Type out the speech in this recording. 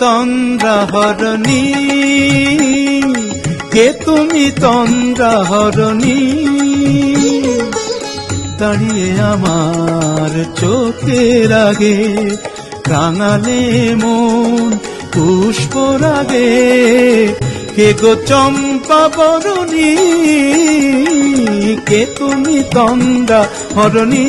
তন্দ্রা হরণী কে তুমি তন্দ্রা হরণী দাঁড়িয়ে আমার চোখের আগে রাঙালে মন, পুষ্প রাগে। কে গো চম্পা বরণী? কে তুমি তন্দ্রা হরণী